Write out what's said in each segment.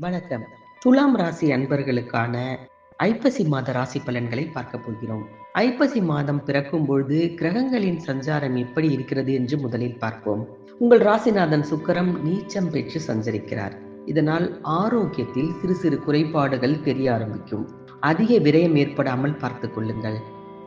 வணக்கம். துலாம் ராசி அன்பர்களுக்கான ஐப்பசி மாத ராசி பலன்களை பார்க்க போகிறோம். ஐப்பசி மாதம் பிறக்கும் பொழுது கிரகங்களின் சஞ்சாரம் எப்படி இருக்கிறது என்று முதலில் பார்ப்போம். உங்கள் ராசிநாதன் சுக்கரம் நீச்சம் பெற்று சஞ்சரிக்கிறார். இதனால் ஆரோக்கியத்தில் சிறு சிறு குறைபாடுகள் தெரிய ஆரம்பிக்கும். அதிக விரயம் ஏற்படாமல் பார்த்துக் கொள்ளுங்கள்.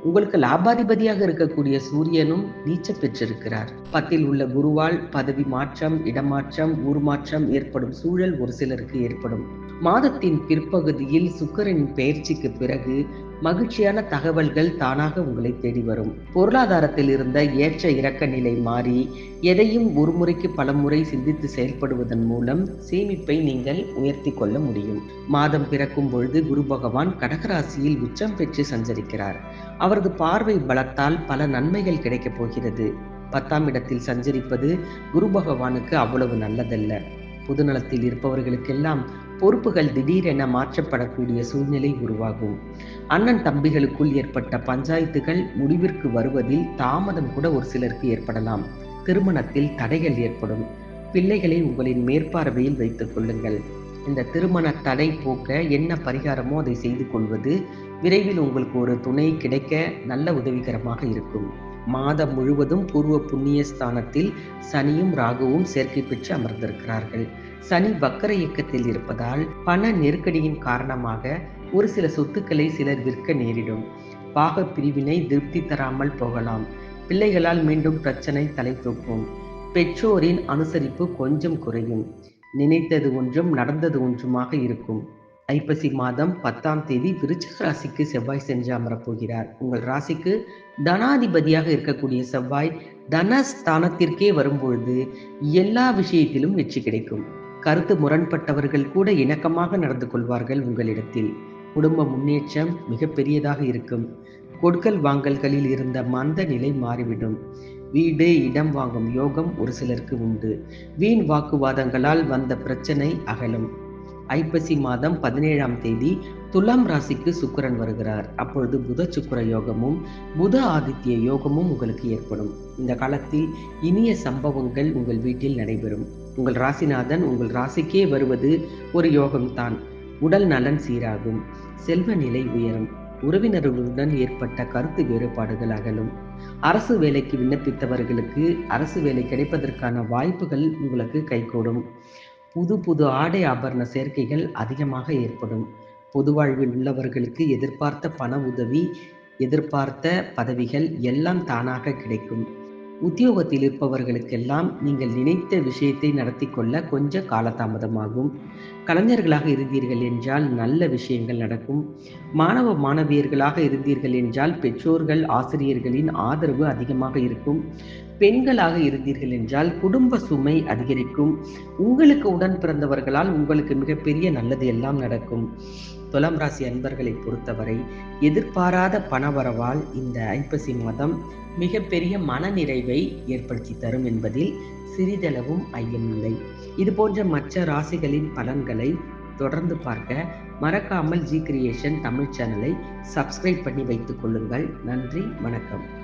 உங்களுக்கு லாபாதிபதியாக இருக்கக்கூடிய சூரியனும் நீச்ச பெற்றிருக்கிறார். பத்தில் உள்ள குருவால் பதவி மாற்றம் இடமாற்றம் ஊர் மாற்றம் ஏற்படும் சூழல் ஒரு சிலருக்கு ஏற்படும். மாதத்தின் பிற்பகுதியில் சுக்கரனின் பெயர்ச்சிக்கு பிறகு மகிழ்ச்சியான தகவல்கள் தானாக உங்களை தேடி வரும். பொருளாதாரத்தில் இருந்த ஏற்ற இறக்க நிலை மாறி எதையும் ஒரு முறைக்கு பல முறை சிந்தித்து செயல்படுவதன் மூலம் சேமிப்பை நீங்கள் உயர்த்தி கொள்ள முடியும். மாதம் பிறக்கும் பொழுது குரு பகவான் கடகராசியில் உச்சம் பெற்று சஞ்சரிக்கிறார். அவரது பார்வை பலத்தால் பல நன்மைகள் கிடைக்கப் போகிறது. பத்தாம் இடத்தில் சஞ்சரிப்பது குரு பகவானுக்கு அவ்வளவு நல்லதல்ல. பொதுநலத்தில் இருப்பவர்களுக்கெல்லாம் பொறுப்புகள் திடீரென மாற்றப்படக்கூடிய சூழ்நிலை உருவாகும். அண்ணன் தம்பிகளுக்குள் ஏற்பட்ட பஞ்சாயத்துகள் முடிவிற்கு வருவதில் தாமதம் கூட ஒரு சிலருக்கு ஏற்படலாம். திருமணத்தில் தடைகள் ஏற்படும். பிள்ளைகளை உங்களின் மேற்பார்வையில் வைத்துக் கொள்ளுங்கள். இந்த திருமண தடை போக்க என்ன பரிகாரமோ அதை செய்து கொள்வது விரைவில் உங்களுக்கு ஒரு துணை கிடைக்க நல்ல உதவிகரமாக இருக்கும். மாதம் முழுவதும் பூர்வ புண்ணிய ஸ்தானத்தில் சனியும் ராகுவும் சேர்க்கை பெற்று அமர்ந்திருக்கிறார்கள். சனி வக்கர இயக்கத்தில் இருப்பதால் பண நெருக்கடியின் காரணமாக ஒரு சில சொத்துக்களை சிலர் விற்க நேரிடும். பாக பிரிவினை திருப்தி தராமல் போகலாம். பிள்ளைகளால் மீண்டும் பிரச்சனை தலை தூக்கும் பெற்றோரின் அனுசரிப்பு கொஞ்சம் குறையும். நினைத்தது ஒன்றும் நடந்தது ஒன்றுமாக இருக்கும். ஐப்பசி மாதம் பத்தாம் தேதி விருச்சக ராசிக்கு செவ்வாய் சென்று அமரப்போகிறார். உங்கள் ராசிக்கு தனாதிபதியாக இருக்கக்கூடிய செவ்வாய் தனஸ்தானத்திற்கே வரும்பொழுது எல்லா விஷயத்திலும் வெற்றி கிடைக்கும். கருத்து முரண்பட்டவர்கள் கூட இணக்கமாக நடந்து கொள்வார்கள் உங்களிடத்தில். குடும்ப முன்னேற்றம் மிக பெரியதாக இருக்கும். கொடுக்கல் வாங்கல்களில் இருந்த மந்த நிலை மாறிவிடும். வீடு இடம் வாங்கும் யோகம் ஒரு சிலருக்கு உண்டு. வீண் வாக்குவாதங்களால் வந்த பிரச்சனை அகலும். ஐப்பசி மாதம் பதினேழாம் தேதி துலாம் ராசிக்கு சுக்கரன் வருகிறார். அப்பொழுது புத சுக்கர யோகமும் புத ஆதித்ய யோகமும் உங்களுக்கு ஏற்படும். இந்த காலத்தில் இனிய சம்பவங்கள் உங்கள் வீட்டில் நடைபெறும். உங்கள் ராசிநாதன் உங்கள் ராசிக்கே வருவது ஒரு யோகம்தான். உடல் நலன் சீராகும். செல்வ நிலை உயரும். உறவினர்களுடன் ஏற்பட்ட கருத்து வேறுபாடுகள் அகலும். அரசு வேலைக்கு விண்ணப்பித்தவர்களுக்கு அரசு வேலை கிடைப்பதற்கான வாய்ப்புகள் உங்களுக்கு கைகூடும். புது புது ஆடை ஆபரண சேர்க்கைகள் அதிகமாக ஏற்படும். பொது வாழ்வில் உள்ளவர்களுக்கு எதிர்பார்த்த பண உதவி எதிர்பார்த்த பதவிகள் எல்லாம் தானாக கிடைக்கும். உத்தியோகத்தில் இருப்பவர்களுக்கெல்லாம் நீங்கள் நினைத்த விஷயத்தை நடத்தி கொள்ள கொஞ்சம் காலதாமதமாகும். கலைஞர்களாக இருந்தீர்கள் என்றால் நல்ல விஷயங்கள் நடக்கும். மாணவ மாணவியர்களாக இருந்தீர்கள் என்றால் பெற்றோர்கள் ஆசிரியர்களின் ஆதரவு அதிகமாக இருக்கும். பெண்களாக இருந்தீர்கள் என்றால் குடும்ப சுமை அதிகரிக்கும். உங்களுக்கு உடன் பிறந்தவர்களால் உங்களுக்கு மிகப்பெரிய நல்லது எல்லாம் நடக்கும். துலாம் ராசி அன்பர்களை பொறுத்தவரை எதிர்பாராத பணவரவால் இந்த ஐப்பசி மாதம் மிகப்பெரிய மனநிறைவை ஏற்படுத்தி தரும் என்பதில் சிறிதளவும் ஐயமில்லை இது போன்ற மற்ற ராசிகளின் பலன்களை தொடர்ந்து பார்க்க மறக்காமல் ஜி கிரியேஷன் தமிழ் சேனலை சப்ஸ்கிரைப் பண்ணி வைத்துக் கொள்ளுங்கள். நன்றி வணக்கம்.